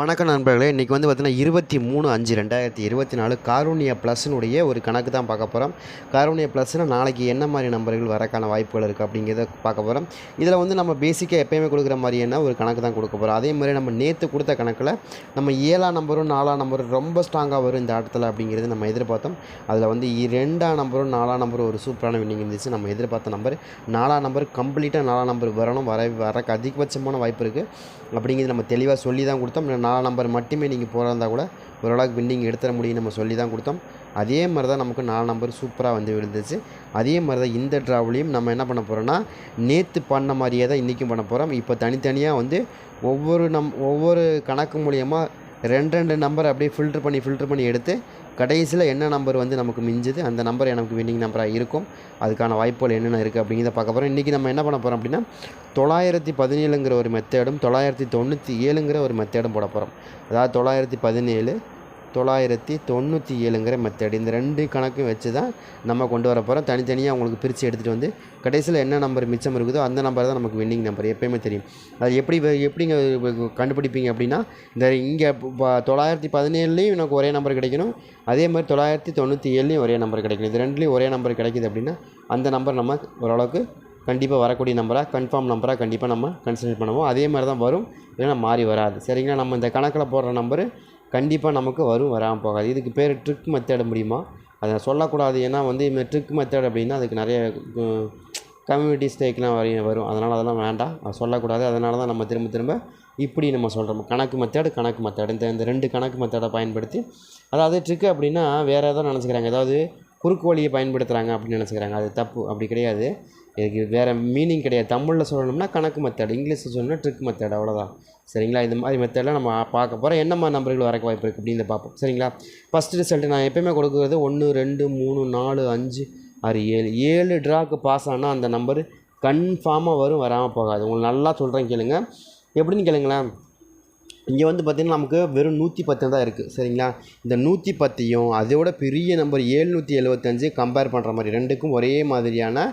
வணக்கம் நண்பர்களே இன்றைக்கி வந்து பார்த்திங்கன்னா இருபத்தி மூணு அஞ்சு ரெண்டாயிரத்தி இருபத்தி நாலு காரூணியா ப்ளஸ்னுடைய ஒரு கணக்கு தான் பார்க்க போகிறோம் காரூணியா ப்ளஸ்னால் நாளைக்கு என்ன மாதிரி நம்பர்கள் வரக்கான வாய்ப்புகள் இருக்குது அப்படிங்கிறத பார்க்க போகிறோம் இதில் வந்து நம்ம பேசிக்காக எப்போயுமே கொடுக்குற மாதிரியான ஒரு கணக்கு தான் கொடுக்க போகிறோம் அதே மாதிரி நம்ம நேற்று கொடுத்த கணக்கில் நம்ம ஏழாம் நம்பரும் நாலாம் நம்பரும் ரொம்ப ஸ்ட்ராங்காக வரும் இந்த ஆட்டத்தில் அப்படிங்கிறது நம்ம எதிர்பார்த்தோம். அதில் வந்து ரெண்டாம் நம்பரும் நாலாம் நம்பரும் ஒரு சூப்பரான வின்னிங் இருந்துச்சு. நம்ம எதிர்பார்த்த நம்பர் நாலாம் நம்பர் கம்ப்ளீட்டாக நாலாம் நம்பர் வரணும். வர வரக்கு அதிகபட்சமான வாய்ப்பு இருக்குது அப்படிங்கிறது நம்ம தெளிவாக சொல்லி தான் கொடுத்தோம். நாலு நம்பர் மட்டுமே நீங்கள் போகிறதா கூட ஓரளவுக்கு வின்னிங் எடுத்துட முடியும் நம்ம சொல்லி தான் கொடுத்தோம். அதே மாதிரி தான் நமக்கு நாலு நம்பர் சூப்பராக வந்து விழுந்துச்சு. அதே மாதிரி தான் இந்த ட்ராவலையும் நம்ம என்ன பண்ண போகிறோம்னா நேற்று பண்ண மாதிரியே தான் இன்றைக்கும் பண்ண போகிறோம் இப்போ தனித்தனியாக வந்து ஒவ்வொரு நம் ஒவ்வொரு கணக்கு மூலியமாக ரெண்டு ரெண்டு நம்பர் அப்படியே ஃபில்டர் பண்ணி ஃபில்டர் பண்ணி எடுத்து கடைசியில் என்ன நம்பர் வந்து நமக்கு மிஞ்சுது அந்த நம்பர் எனக்கு வின்னிங் நம்பராக இருக்கும். அதுக்கான வாய்ப்புகள் என்னென்ன இருக்குது அப்படிங்கிறத பார்க்க போகிறோம் இன்றைக்கி நம்ம என்ன பண்ண போகிறோம் அப்படின்னா தொள்ளாயிரத்தி பதினேழுங்கிற ஒரு மெத்தேடும் தொள்ளாயிரத்தி தொண்ணூற்றி ஏழுங்கிற ஒரு மெத்தேடும் போட போகிறோம் அதாவது தொள்ளாயிரத்தி பதினேழு தொள்ளாயிரத்தி தொண்ணூற்றி ஏழுங்கிற மெத்தட் இந்த ரெண்டு கணக்கும் வச்சு தான் நம்ம கொண்டு வர போகிறோம் தனித்தனியாக உங்களுக்கு பிரித்து எடுத்துகிட்டு வந்து கடைசியில் என்ன நம்பர் மிச்சம் இருக்குதோ அந்த நம்பர் தான் நமக்கு வின்னிங் நம்பர் எப்பயுமே தெரியும். அது எப்படி எப்படிங்க கண்டுபிடிப்பீங்க அப்படின்னா இந்த இங்கே தொள்ளாயிரத்தி பதினேழுலேயும் எனக்கு ஒரே நம்பர் கிடைக்கணும். அதே மாதிரி தொள்ளாயிரத்தி தொண்ணூற்றி ஏழுலேயும் ஒரே நம்பர் கிடைக்கணும். இது ரெண்டுலேயும் ஒரே நம்பர் கிடைக்குது அப்படின்னா அந்த நம்பர் நம்ம ஓரளவுக்கு கண்டிப்பாக வரக்கூடிய நம்பராக கன்ஃபார்ம் நம்பராக கண்டிப்பாக நம்ம கன்சிடர் பண்ணுவோம். அதே மாதிரி தான் வரும். இல்லைன்னா மாறி வராது. சரிங்களா? நம்ம இந்த கணக்கில் போடுற நம்பரு கண்டிப்பாக நமக்கு வரும் வராமல் போகாது. இதுக்கு பேர் ட்ரிக் மெத்தேடு முடியுமா? அதை சொல்லக்கூடாது. ஏன்னா வந்து இந்த ட்ரிக் மெத்தேட் அப்படின்னா அதுக்கு நிறைய கம்யூனிட்டி ஸ்டேக்லாம் வரைய வரும். அதனால் அதெல்லாம் வேண்டாம். அது சொல்லக்கூடாது. அதனால தான் நம்ம திரும்ப திரும்ப இப்படி நம்ம சொல்கிறோம் கணக்கு மெத்தேடு கணக்கு மெத்தேடு இந்த இந்த ரெண்டு கணக்கு மெத்தேடை பயன்படுத்தி அதாவது ட்ரிக்கு அப்படின்னா வேறு ஏதோ நினச்சிக்கிறாங்க. ஏதாவது குறுக்கு வழியை பயன்படுத்துகிறாங்க அப்படின்னு நினச்சிக்கிறாங்க. அது தப்பு. அப்படி கிடையாது. இதுக்கு வேறு மீனிங் கிடையாது. தமிழில் சொல்லணும்னா கணக்கு மெத்தட் இங்கிலீஷில் சொல்லணும்னா ட்ரிக் மெத்தட் அவ்வளோதான் சரிங்களா? இந்த மாதிரி மெத்தடில் நம்ம பார்க்க போகிறோம் என்னம்மா நம்பர்கள் வரக்கு வாய்ப்பு இருக்குது அப்படின்னு பார்ப்போம். சரிங்களா? ஃபஸ்ட் ரிசல்ட் நான் எப்பயுமே கொடுக்குறது ஒன்று ரெண்டு மூணு நாலு அஞ்சு ஆறு ஏழு. ஏழு ட்ராக்கு பாஸ் ஆனால் அந்த நம்பர் கன்ஃபார்மாக வரும் வராமல் போகாது. உங்களுக்கு நல்லா சொல்கிறேன் கேளுங்க. எப்படின்னு கேளுங்களேன். இங்கே வந்து பார்த்திங்கன்னா நமக்கு வெறும் நூற்றி பத்து தான் இருக்குது சரிங்களா? இந்த நூற்றி பத்தையும் அதோட பெரிய நம்பர் ஏழ்நூற்றி எழுபத்தஞ்சு கம்பேர் பண்ணுற மாதிரி ரெண்டுக்கும் ஒரே மாதிரியான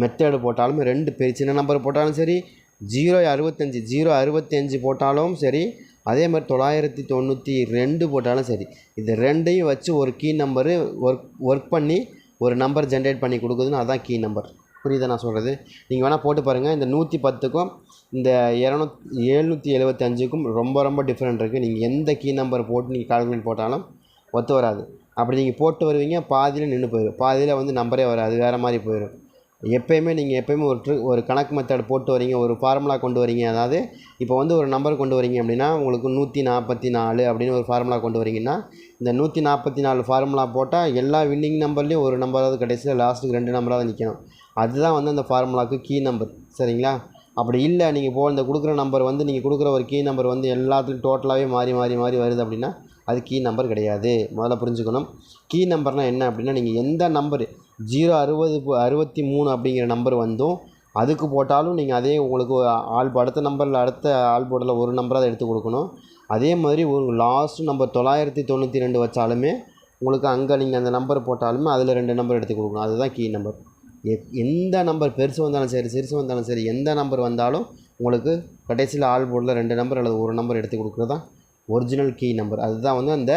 மெத்தேடு போட்டாலும் ரெண்டு பெரிய சின்ன நம்பர் போட்டாலும் சரி ஜீரோ அறுபத்தஞ்சி ஜீரோ அறுபத்தஞ்சு போட்டாலும் சரி அதே மாதிரி தொள்ளாயிரத்தி தொண்ணூற்றி ரெண்டு போட்டாலும் சரி இது ரெண்டையும் வச்சு ஒரு கீ நம்பரு ஒர்க் ஒர்க் பண்ணி ஒரு நம்பர் ஜென்ரேட் பண்ணி கொடுக்குதுன்னு அதான் கீ நம்பர் புரியுதா நான் சொல்கிறது நீங்கள் வேணால் போட்டு பாருங்கள் இந்த நூற்றி பத்துக்கும் இந்த இரநூத் எழுநூற்றி எழுபத்தஞ்சுக்கும் ரொம்ப ரொம்ப டிஃப்ரெண்ட் இருக்குது நீங்கள் எந்த கீ நம்பர் போட்டு நீங்கள் கால்குலேட் போட்டாலும் ஒத்து வராது. அப்படி நீங்கள் போட்டு வருவீங்க பாதியில் நின்று போயிடும் பாதியில் வந்து நம்பரே வராது வேறு மாதிரி போயிடும் எப்பயுமே நீங்கள் எப்பயுமே ஒரு ட்ரி ஒரு கணக்கு மெத்தட் போட்டு வரீங்க ஒரு ஃபார்முலா கொண்டு வரீங்க. அதாவது இப்போ வந்து ஒரு நம்பர் கொண்டு வரீங்க அப்படின்னா உங்களுக்கு நூற்றி நாற்பத்தி நாலு அப்படின்னு ஒரு ஃபார்முலா கொண்டு வரீங்கன்னா இந்த நூற்றி நாற்பத்தி நாலு ஃபார்முலா போட்டால் எல்லா வின்னிங் நம்பர்லேயும் ஒரு நம்பராவது கடைசியில் லாஸ்ட்டுக்கு ரெண்டு நம்பராவது நிற்கணும் அதுதான் வந்து அந்த ஃபார்முலாவுக்கு கீ நம்பர் சரிங்களா? அப்படி இல்லை நீங்கள் போ இந்த கொடுக்குற நம்பர் வந்து நீங்கள் கொடுக்குற ஒரு கீ நம்பர் வந்து எல்லாத்துலையும் டோட்டலாகவே மாறி மாறி மாறி வருது அப்படின்னா அது கீ நம்பர் கிடையாது. முதல்ல புரிஞ்சுக்கணும். கீ நம்பர்னால் என்ன அப்படின்னா நீங்கள் எந்த நம்பர் ஜீரோ அறுபது அறுபத்தி மூணு அப்படிங்கிற நம்பர் வந்தும் அதுக்கு போட்டாலும் நீங்கள் அதே உங்களுக்கு ஆள் அடுத்த நம்பரில் அடுத்த ஆள் போர்டில் ஒரு நம்பராக எடுத்து கொடுக்கணும். அதே மாதிரி ஒரு லாஸ்ட் நம்பர் தொள்ளாயிரத்தி தொண்ணூற்றி ரெண்டு வச்சாலுமே உங்களுக்கு அங்கே நீங்கள் அந்த நம்பர் போட்டாலுமே அதில் ரெண்டு நம்பர் எடுத்து கொடுக்கணும். அதுதான் கீ நம்பர் எ- எந்த நம்பர் பெருசு வந்தாலும் சரி சிறுசு வந்தாலும் சரி எந்த நம்பர் வந்தாலும் உங்களுக்கு கடைசியில் ஆள் போர்டில் ரெண்டு நம்பர் அல்லது ஒரு நம்பர் எடுத்து கொடுக்குறது தான் ஒரிஜினல் கீ நம்பர் அதுதான் வந்து அந்த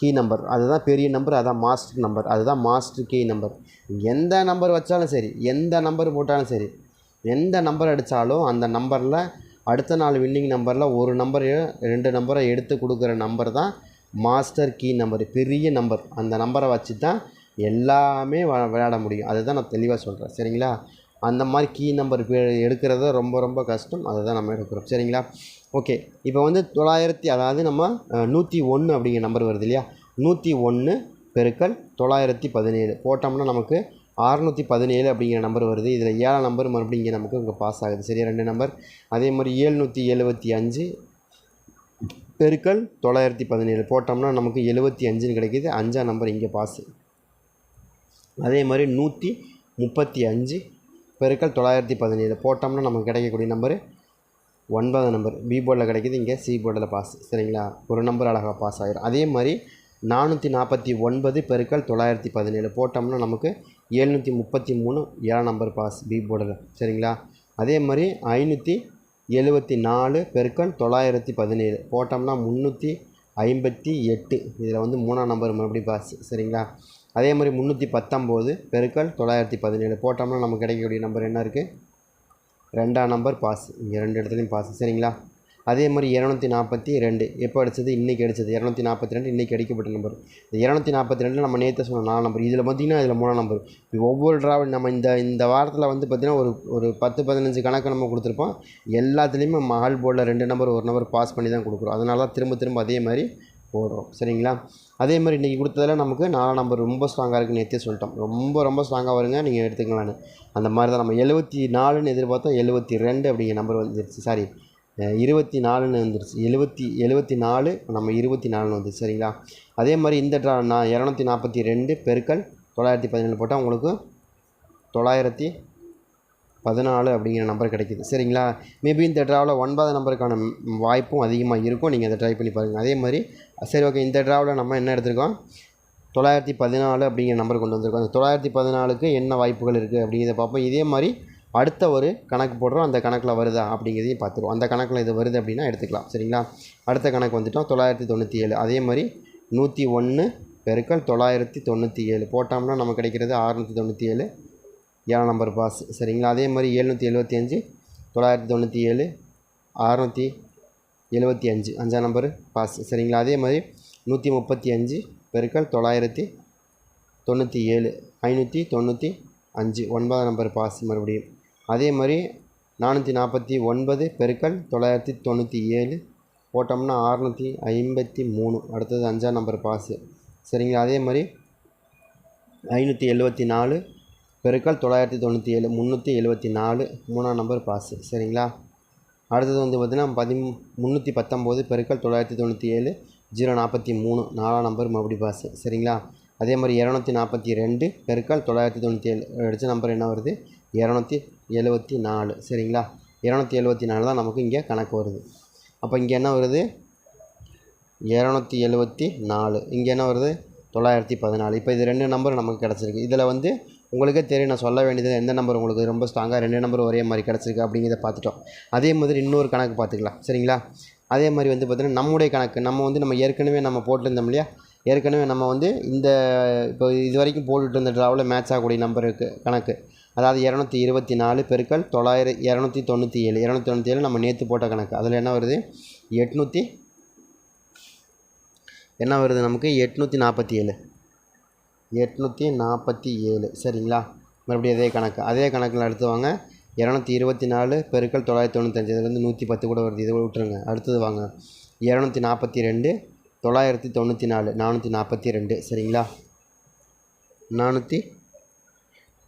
கீ நம்பர். அதுதான் பெரிய நம்பர் அதுதான் மாஸ்டர் நம்பர். அதுதான் மாஸ்டர் கீ நம்பர். எந்த நம்பர் வச்சாலும் சரி எந்த நம்பர் போட்டாலும் சரி எந்த நம்பர் அடித்தாலும் அந்த நம்பரில் அடுத்த நாள் வின்னிங் நம்பரில் ஒரு நம்பர் ரெண்டு நம்பரை எடுத்து கொடுக்குற நம்பர் தான் மாஸ்டர் கீ நம்பர். பெரிய நம்பர். அந்த நம்பரை வச்சு தான் எல்லாமே விளையாட முடியும். அதுதான் நான் தெளிவாக சொல்கிறேன் சரிங்களா? அந்த மாதிரி கீ நம்பர் எடுக்கிறது ரொம்ப ரொம்ப கஷ்டம். அதை தான் நம்ம எடுக்கிறோம். சரிங்களா? ஓகே. இப்போ வந்து தொள்ளாயிரத்தி அதாவது நம்ம நூற்றி ஒன்று அப்படிங்கிற நம்பர் வருது இல்லையா? நூற்றி ஒன்று பெருக்கல் தொள்ளாயிரத்தி பதினேழு. போட்டோம்னா நமக்கு அறநூற்றி பதினேழு அப்படிங்கிற நம்பர் வருது. இதில் ஏழாம் நம்பர் மறுபடியும் இங்கே நமக்கு இங்கே பாஸ் ஆகுது. சரியா? ரெண்டு நம்பர் அதே மாதிரி ஏழ்நூற்றி எழுபத்தி அஞ்சு பெருக்கல் தொள்ளாயிரத்தி பதினேழு. போட்டோம்னா நமக்கு எழுபத்தி அஞ்சுன்னு கிடைக்கிது. அஞ்சாம் நம்பர் இங்கே பாஸு அதே மாதிரி நூற்றி முப்பத்தி அஞ்சு பெருக்கல் தொள்ளாயிரத்தி பதினேழு. போட்டோம்னா நமக்கு கிடைக்கக்கூடிய நம்பரு ஒன்பதாம் நம்பர் பி போர்டில் கிடைக்கிது. இங்கே சி போர்டில் பாஸ் சரிங்களா? ஒரு நம்பர் அழகாக பாஸ் ஆகிரும் அதே மாதிரி நானூற்றி நாற்பத்தி ஒன்பது பெருக்கள் தொள்ளாயிரத்தி பதினேழு. போட்டோம்னா நமக்கு எழுநூற்றி முப்பத்தி மூணு ஏழாம் நம்பர் பாஸ் பி போர்டில் சரிங்களா? அதே மாதிரி ஐநூற்றி எழுபத்தி நாலு பெருக்கள் தொள்ளாயிரத்தி பதினேழு. போட்டோம்னா முந்நூற்றி ஐம்பத்தி எட்டு. இதில் வந்து மூணாம் நம்பர் மறுபடியும் பாஸ் சரிங்களா? அதே மாதிரி முந்நூற்றி பத்தொம்போது பெருக்கள் தொள்ளாயிரத்தி பதினேழு. போட்டோம்னா நமக்கு கிடைக்கக்கூடிய நம்பர் என்ன இருக்குது ரெண்டாம் நம்பர் பாஸ் இங்கே ரெண்டு இடத்துலையும் பாஸ் சரிங்களா? அதே மாதிரி இரநூத்தி நாற்பத்தி ரெண்டு. எப்போ அடிச்சது? இன்றைக்கி அடிச்சது. இரநூத்தி நாற்பத்தி ரெண்டு இன்றைக்கி அடிக்கப்பட்ட நம்பர் இந்த இரநூத்தி நாற்பத்தி ரெண்டில் நம்ம நேற்று சொன்ன நாலு நம்பர் இதில் பார்த்திங்கன்னா இதில் மூணாம் நம்பர் இப்போ ஒவ்வொரு ட்ராவல் நம்ம இந்த இந்த வாரத்தில் வந்து பார்த்திங்கன்னா ஒரு ஒரு பத்து பதினஞ்சு கணக்கு நம்ம கொடுத்துருப்போம். எல்லாத்துலேயுமே மஹால் போர்டில் ரெண்டு நம்பர் ஒரு நம்பர் பாஸ் பண்ணி தான் கொடுக்குறோம். அதனால தான் திரும்ப திரும்ப அதே மாதிரி போடுறோம். சரிங்களா? அதே மாதிரி இன்றைக்கி கொடுத்ததில் நமக்கு நாலாம் நம்பர் ரொம்ப ஸ்ட்ராங்காக இருக்குன்னு நேற்றே சொல்லிட்டோம். ரொம்ப ரொம்ப ஸ்ட்ராங்காக வருங்க. நீங்கள் எடுத்துக்கலான்னு அந்த மாதிரி தான் நம்ம எழுபத்தி நாலுன்னு எதிர்பார்த்தோம். எழுபத்தி ரெண்டு அப்படிங்கிற நம்பர் வந்துருச்சு. சாரி இருபத்தி நாலுன்னு வந்துருச்சு. எழுபத்தி எழுபத்தி நாலு நம்ம இருபத்தி நாலுன்னு வந்துச்சு சரிங்களா? அதே மாதிரி இந்த ட்ரா நான் இரநூத்தி நாற்பத்தி ரெண்டு பெருக்கள் தொள்ளாயிரத்தி பதினேழு போட்டால் உங்களுக்கு தொள்ளாயிரத்தி பதினாலு அப்படிங்கிற நம்பர் கிடைக்கிது சரிங்களா? மேபி இந்த ட்ராவில் ஒன்பது நம்பருக்கான வாய்ப்பும் அதிகமாக இருக்கும். நீங்கள் அதை ட்ரை பண்ணி பாருங்கள் அதே மாதிரி சரி ஓகே இந்த ட்ராவில் நம்ம என்ன எடுத்திருக்கோம்? தொள்ளாயிரத்தி பதினாலு அப்படிங்கிற நம்பர் கொண்டு வந்திருக்கோம். அந்த தொள்ளாயிரத்தி பதினாலுக்கு என்ன வாய்ப்புகள் இருக்குது அப்படிங்கிறத பார்ப்போம். இதே மாதிரி அடுத்த ஒரு கணக்கு போடுறோம். அந்த கணக்கில் வருதா அப்படிங்கிறதையும் பார்த்துருவோம். அந்த கணக்கில் இது வருது அப்படின்னா எடுத்துக்கலாம். சரிங்களா? அடுத்த கணக்கு வந்துட்டோம். தொள்ளாயிரத்தி தொண்ணூற்றி ஏழு. அதே மாதிரி நூற்றி ஒன்று பெருக்கல் தொள்ளாயிரத்தி தொண்ணூற்றி ஏழு. போட்டோம்னா நமக்கு கிடைக்கிறது அறுநூற்றி தொண்ணூற்றி ஏழு. ஏழாம் நம்பர் பாஸ். சரிங்களா? அதே மாதிரி எழுநூற்றி எழுபத்தி அஞ்சு. தொள்ளாயிரத்தி தொண்ணூற்றி ஏழு. அறநூற்றி எழுபத்தி அஞ்சு. அஞ்சாம் நம்பர் பாஸ். சரிங்களா? அதே மாதிரி நூற்றி முப்பத்தி அஞ்சு பெருக்கல் தொள்ளாயிரத்தி தொண்ணூற்றி ஏழு. ஐநூற்றி தொண்ணூற்றி அஞ்சு. ஒன்பதாம் நம்பர் பாஸ் மறுபடியும். அதே மாதிரி நானூற்றி நாற்பத்தி ஒன்பது பெருக்கல் தொள்ளாயிரத்தி தொண்ணூற்றி ஏழு போட்டோம்னா அறநூற்றி ஐம்பத்தி மூணு. அடுத்தது அஞ்சாம் நம்பர் பாஸு சரிங்களா? அதே மாதிரி ஐநூற்றி எழுபத்தி நாலு பெருக்கல் தொள்ளாயிரத்தி தொண்ணூற்றி ஏழு முந்நூற்றி எழுபத்தி நாலு மூணாம் நம்பர் பாஸு சரிங்களா? அடுத்தது வந்து பார்த்திங்கன்னா பதி முந்நூற்றி பத்தொம்போது பெருக்கல் தொள்ளாயிரத்தி தொண்ணூற்றி ஏழு ஜீரோ நாற்பத்தி மூணு நாலாம் நம்பர் மறுபடி பாஸு சரிங்களா? அதே மாதிரி இரநூத்தி நாற்பத்தி ரெண்டு பெருக்கல் தொள்ளாயிரத்தி தொண்ணூற்றி ஏழு. அடித்த நம்பர் என்ன வருது? இரநூத்தி எழுபத்தி நாலு. சரிங்களா? இரநூத்தி எழுபத்தி நாலு தான் நமக்கு இங்கே கணக்கு வருது. அப்போ இங்கே என்ன வருது? இரநூத்தி எழுபத்தி நாலு. இங்கே என்ன வருது? தொள்ளாயிரத்தி பதினாலு. இப்போ இது ரெண்டு நம்பர் நமக்கு கிடச்சிருக்கு. இதில் வந்து உங்களுக்கே தெரியும் நான் சொல்ல வேண்டியது எந்த நம்பர் உங்களுக்கு ரொம்ப ஸ்ட்ராங்காக ரெண்டு நம்பர் ஒரே மாதிரி கிடச்சிருக்கு அப்படிங்கிறத பார்த்துட்டோம். அதே மாதிரி இன்னொரு கணக்கு பார்த்துக்கலாம். சரிங்களா? அதே மாதிரி வந்து பார்த்திங்கன்னா நம்முடைய கணக்கு நம்ம வந்து நம்ம ஏற்கனவே நம்ம போட்டிருந்தோம் இல்லையா? ஏற்கனவே நம்ம வந்து இந்த இப்போ இது வரைக்கும் போட்டுட்டு இருந்த ட்ராவில் மேட்ச் ஆகக்கூடிய நம்பர் இருக்குது கணக்கு. அதாவது இரநூத்தி இருபத்தி நாலு பெருக்கள் தொள்ளாயிரம் இரநூத்தி தொண்ணூற்றி ஏழு. இரநூத்தி தொண்ணூற்றி ஏழு நம்ம நேற்று போட்ட கணக்கு. அதில் என்ன வருது? எட்நூற்றி என்ன வருது நமக்கு? எட்நூற்றி நாற்பத்தி ஏழு. எட்நூற்றி நாற்பத்தி ஏழு. சரிங்களா? மறுபடியும் அதே கணக்கு. அதே கணக்கில் அடுத்து வாங்க இரநூத்தி இருபத்தி நாலு பெருக்கள் தொள்ளாயிரத்தி தொண்ணூத்தஞ்சு. இதுலேருந்து நூற்றி பத்து கூட வருது. இதை விட்டுருங்க. அடுத்தது வாங்க. இரநூத்தி நாற்பத்தி ரெண்டு தொள்ளாயிரத்தி தொண்ணூற்றி நாலு நானூற்றி நாற்பத்தி ரெண்டு சரிங்களா? நானூற்றி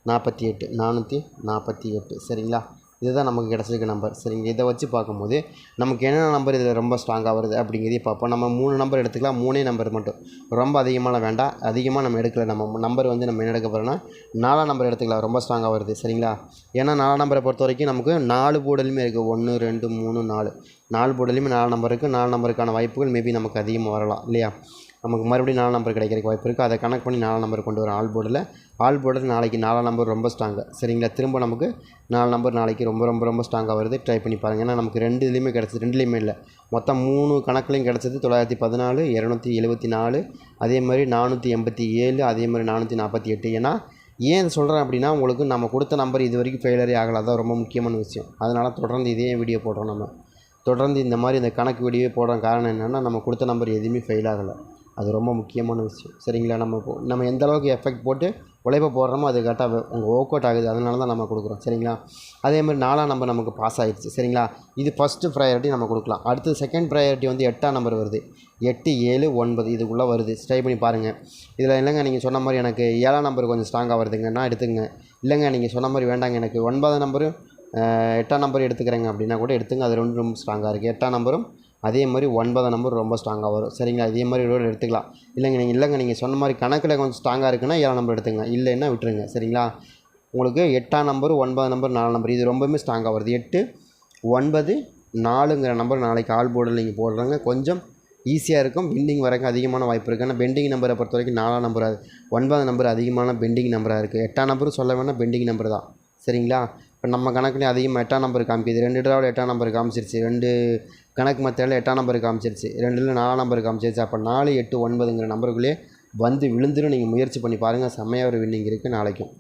நாற்பத்தி எட்டு நானூற்றி நாற்பத்தி எட்டு சரிங்களா? இதுதான் நமக்கு கிடச்சிருக்க நம்பர் சரிங்க இதை வச்சு பார்க்கும்போது நமக்கு என்னென்ன நம்பர் இதில் ரொம்ப ஸ்ட்ராங்காக வருது அப்படிங்கிறதையும் பார்ப்போம். நம்ம மூணு நம்பர் எடுத்துக்கலாம். மூணே நம்பர் மட்டும். ரொம்ப அதிகமாக வேண்டாம். அதிகமாக நம்ம எடுக்கல. நம்ம நம்பர் வந்து நம்ம என்ன எடுக்க போகிறோம்னா நாலாம் நம்பர் எடுத்துக்கலாம். ரொம்ப ஸ்ட்ராங்காக வருது. சரிங்களா? ஏன்னா நாலாம் நம்பரை பொறுத்த வரைக்கும் நமக்கு நாலு போர்டுலையுமே இருக்குது ஒன்று ரெண்டு மூணு நாலு. நாலு போர்டுலையுமே நாலு நம்பருக்கு நாலு நம்பருக்கான வாய்ப்புகள் மேபி நமக்கு அதிகமாக வரலாம். இல்லையா? நமக்கு மறுபடியும் நாலு நம்பர் கிடைக்கிறதுக்கு வாய்ப்பு இருக்குது அதை கனெக்ட் பண்ணி நாலு நம்பர் கொண்டு வரோம் ஆல் போர்டில் ஆல் போர்டில் நாளைக்கு நாலாம் நம்பர் ரொம்ப ஸ்ட்ராங்கு சரிங்களா? திரும்ப நமக்கு நாலு நம்பர் நாளைக்கு ரொம்ப ரொம்ப ரொம்ப ஸ்ட்ராங்காக வருது. ட்ரை பண்ணி பாருங்கள் ஏன்னா நமக்கு ரெண்டு இதுலேயுமே கிடச்சிது. ரெண்டுலேயுமே இல்லை. மொத்தம் மூணு கணக்குலையும் கிடச்சது தொள்ளாயிரத்தி பதினாலு இரநூத்தி எழுபத்தி நாலு அதே மாதிரி நானூற்றி எண்பத்தி ஏழு அதே மாதிரி நானூற்றி நாற்பத்தி எட்டு. ஏன்னா ஏன் சொல்கிறேன் அப்படின்னா உங்களுக்கு நம்ம கொடுத்த நம்பர் இது வரைக்கும் ஃபெயிலரே ஆகலை. அதான் ரொம்ப முக்கியமான விஷயம். அதனால் தொடர்ந்து இதே வீடியோ போடுறோம் நம்ம. தொடர்ந்து இந்த மாதிரி இந்த கணக்கு வீடியோ போடுற காரணம் என்னென்னா நம்ம கொடுத்த நம்பர் எதுவுமே ஃபெயில் ஆகலை. அது ரொம்ப முக்கியமான விஷயம். சரிங்களா? நம்ம இப்போ நம்ம எந்த அளவுக்கு எஃபெக்ட் போட்டு உழைப்பை போடுறோமோ அது கரெக்டாக உங்கள் ஒர்க் அவுட் ஆகுது. அதனால தான் நம்ம கொடுக்குறோம். சரிங்களா? அதே மாதிரி நாலாம் நம்பர் நமக்கு பாஸ் ஆகிடுச்சு சரிங்களா? இது ஃபஸ்ட்டு ப்ரையாரிட்டி நம்ம கொடுக்கலாம். அடுத்து செகண்ட் ப்ரையாரிட்டி வந்து எட்டாம் நம்பர் வருது. எட்டு ஏழு ஒன்பது இதுக்குள்ளே வருது. ட்ரை பண்ணி பாருங்கள் இதில் இல்லைங்க நீங்கள் சொன்ன மாதிரி எனக்கு ஏழாம் நம்பர் கொஞ்சம் ஸ்ட்ராங்காக வருதுங்கன்னா எடுத்துங்க இல்லைங்க நீங்கள் சொன்ன மாதிரி வேண்டாங்க. எனக்கு ஒன்பதாம் நம்பரும் எட்டாம் நம்பர் எடுத்துக்கிறேங்க அப்படின்னா கூட எடுத்துங்க. அது ரெண்டு ரொம்ப ஸ்ட்ராங்காக இருக்குது எட்டாம் நம்பரும் அதே மாதிரி ஒன்பதாம் நம்பர் ரொம்ப ஸ்ட்ராங்காக வரும். சரிங்களா? இதே மாதிரி ரோடு எடுத்துக்கலாம். இல்லைங்க நீங்கள் இல்லைங்க நீங்கள் சொன்ன மாதிரி கணக்கில் கொஞ்சம் ஸ்ட்ராங்காக இருக்குன்னா ஏழாம் நம்பர் எடுத்துங்க இல்லைன்னா விட்டுருங்க. சரிங்களா? உங்களுக்கு எட்டாம் நம்பர் ஒன்பதாம் நம்பர் நாலாம் நம்பர் இது ரொம்பவுமே ஸ்ட்ராங்காக வருது. எட்டு ஒன்பது நாலுங்கிற நம்பர் நாளைக்கு ஆல் போர்டில் நீங்கள் போடுறாங்க கொஞ்சம் ஈஸியாக இருக்கும். பெண்டிங் வரைக்கும் அதிகமான வாய்ப்பு இருக்குது ஆனால் பெண்டிங் நம்பரை பொறுத்த வரைக்கும் நாலாம் நம்பர் ஒன்பதாம் நம்பர் அதிகமான பெண்டிங் நம்பராக இருக்குது எட்டாம் நம்பரும் சொல்ல வேணால் பெண்டிங் நம்பர் தான். சரிங்களா? இப்போ நம்ம கணக்குலேயும் அதிகமாக எட்டாம் நம்பர் காமிக்குது. ரெண்டு ட்ராவில் எட்டாம் நம்பர் காமிச்சிருச்சு. ரெண்டு கணக்கு மத்தியில் எட்டாம் நம்பர் காமிச்சிருச்சு. ரெண்டுல நாலாம் நம்பர் காமிச்சிருச்சு. அப்போ நாலு எட்டு ஒன்பதுங்கிற நம்பருக்குள்ளேயே வந்து விழுந்துடும் நீங்கள் முயற்சி பண்ணி பாருங்கள் செம்மையாக ஒரு வின்னிங் இருக்குது நாளைக்கும்.